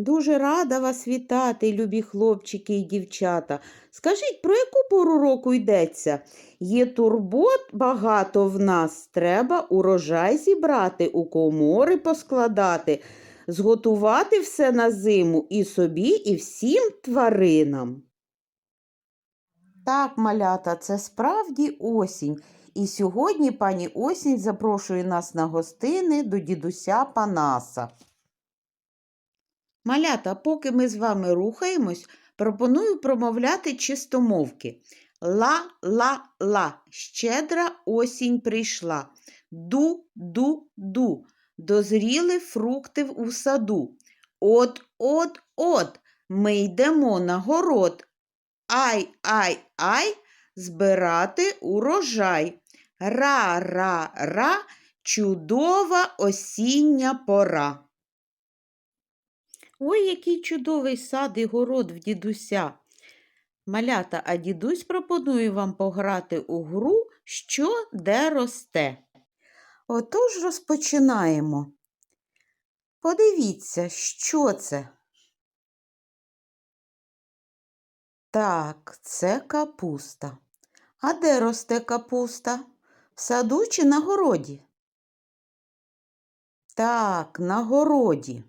Дуже рада вас вітати, любі хлопчики і дівчата. Скажіть, про яку пору року йдеться? Є турбот багато в нас, треба урожай зібрати, у комори поскладати, зготувати все на зиму і собі, і всім тваринам. Так, малята, це справді осінь. І сьогодні пані осінь запрошує нас на гостини до дідуся Панаса. Малята, поки ми з вами рухаємось, пропоную промовляти чистомовки. Ла-ла-ла, щедра осінь прийшла. Ду-ду-ду, дозріли фрукти у саду. От-от-от, ми йдемо на город. Ай-ай-ай, збирати урожай. Ра-ра-ра, чудова осіння пора. Ой, який чудовий сад і город в дідуся. Малята, а дідусь пропонує вам пограти у гру, що де росте. Отож розпочинаємо. Подивіться, що це. Так, це капуста. А де росте капуста? В саду чи на городі? Так, на городі.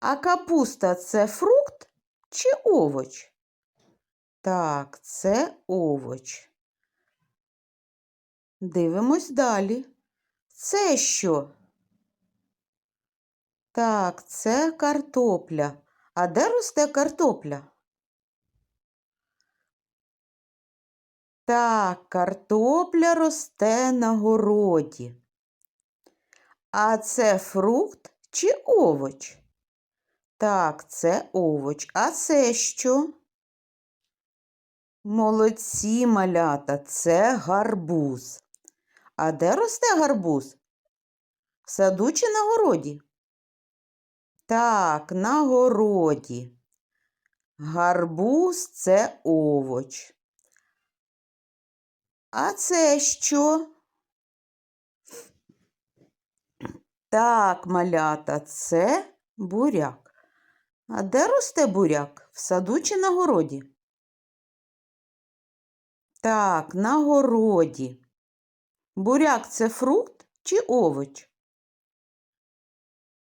А капуста це фрукт чи овоч? Так, це овоч. Дивимось далі. Це що? Так, це картопля. А де росте картопля? Так, картопля росте на городі. А це фрукт чи овоч? Так, це овоч. А це що? Молодці малята, це гарбуз. А де росте гарбуз? В саду чи на городі? Так, на городі. Гарбуз це овоч. А це що? Так, малята, це буряк. А де росте буряк? В саду чи на городі? Так, на городі. Буряк це фрукт чи овоч?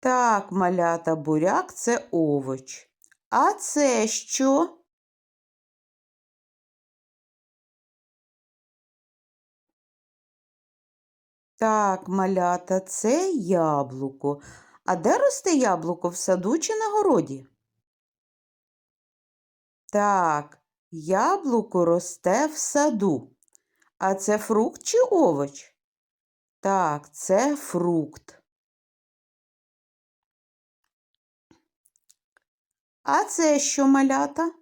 Так, малята, буряк це овоч. А це що? Так, малята, це яблуко. А де росте яблуко в саду чи на городі? Так, яблуко росте в саду. А це фрукт чи овоч? Так, це фрукт. А це що малята?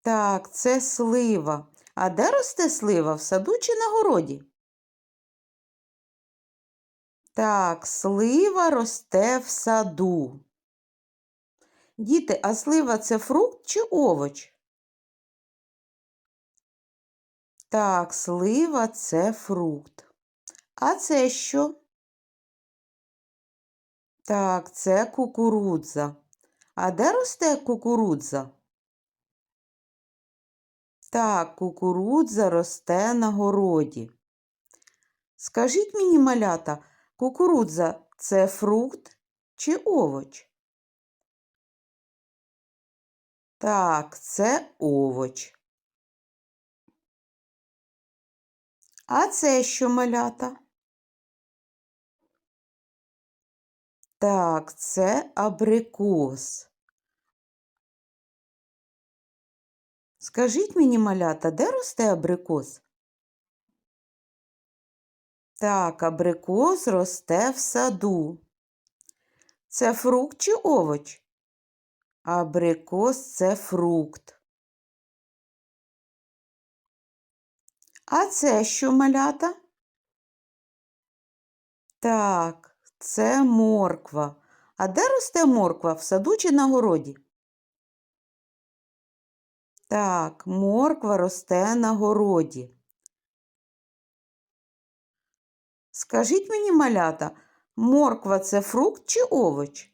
Так, це слива. А де росте слива в саду чи на городі? Так, слива росте в саду. Діти, а слива це фрукт чи овоч? Так, слива це фрукт. А це що? Так, це кукурудза. А де росте кукурудза? Так, кукурудза росте на городі. Скажіть мені, малята, кукурудза це фрукт чи овоч? Так, це овоч. А це що малята? Так, це абрикос. Скажіть мені, малята, де росте абрикос? Так, абрикос росте в саду. Це фрукт чи овоч? Абрикос це фрукт. А це що малята? Так, це морква. А де росте морква в саду чи на городі? Так, морква росте на городі. Скажіть мені, малята, морква це фрукт чи овоч?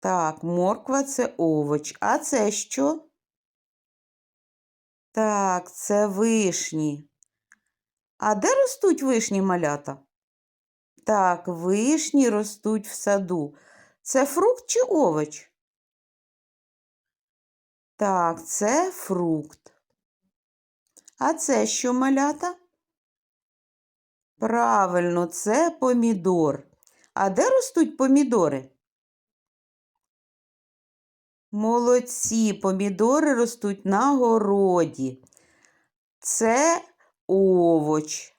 Так, морква це овоч. А це що? Так, це вишні. А де ростуть вишні малята? Так, вишні ростуть в саду. Це фрукт чи овоч? Так, це фрукт. А це що малята? Правильно, це помідор. А де ростуть помідори? Молодці, помідори ростуть на городі. Це овоч.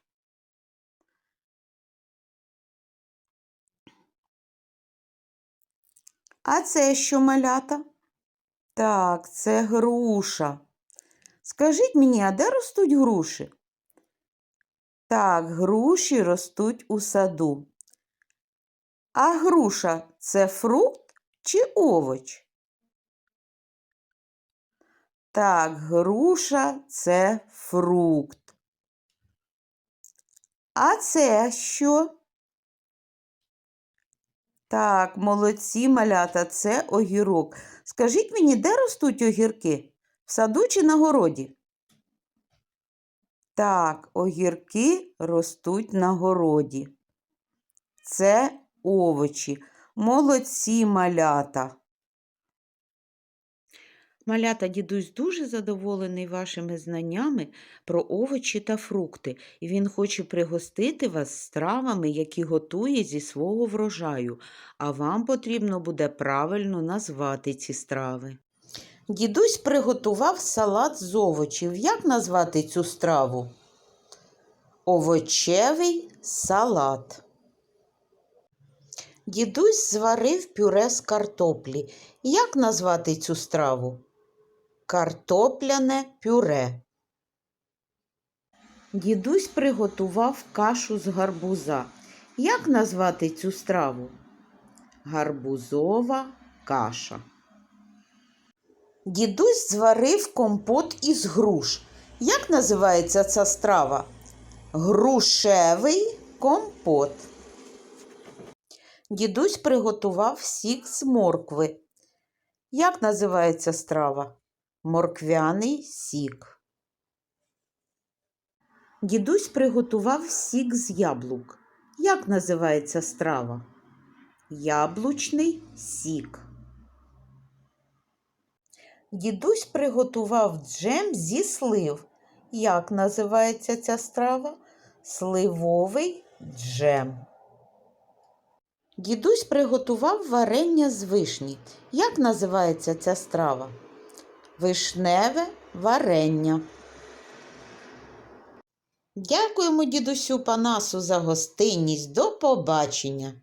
А це що малята? Так, це груша. Скажіть мені, а де ростуть груші? Так, груші ростуть у саду. А груша це фрукт чи овоч? Так, груша це фрукт. А це що? Так, молодці малята, це огірок. Скажіть мені, де ростуть огірки? В саду чи на городі? Так, огірки ростуть на городі. Це овочі. Молодці малята. Малята дідусь дуже задоволений вашими знаннями про овочі та фрукти, і він хоче пригостити вас стравами, які готує зі свого врожаю, а вам потрібно буде правильно назвати ці страви. Дідусь приготував салат з овочів. Як назвати цю страву? Овочевий салат. Дідусь зварив пюре з картоплі. Як назвати цю страву? Картопляне пюре. Дідусь приготував кашу з гарбуза. Як назвати цю страву? Гарбузова каша. Дідусь зварив компот із груш. Як називається ця страва? Грушевий компот. Дідусь приготував сік з моркви. Як називається страва? Морквяний сік. Дідусь приготував сік з яблук. Як називається страва? Яблучний сік. Дідусь приготував джем зі слив. Як називається ця страва? Сливовий джем. Дідусь приготував варення з вишні. Як називається ця страва? Вишневе варення. Дякуємо дідусю Панасу за гостинність. До побачення.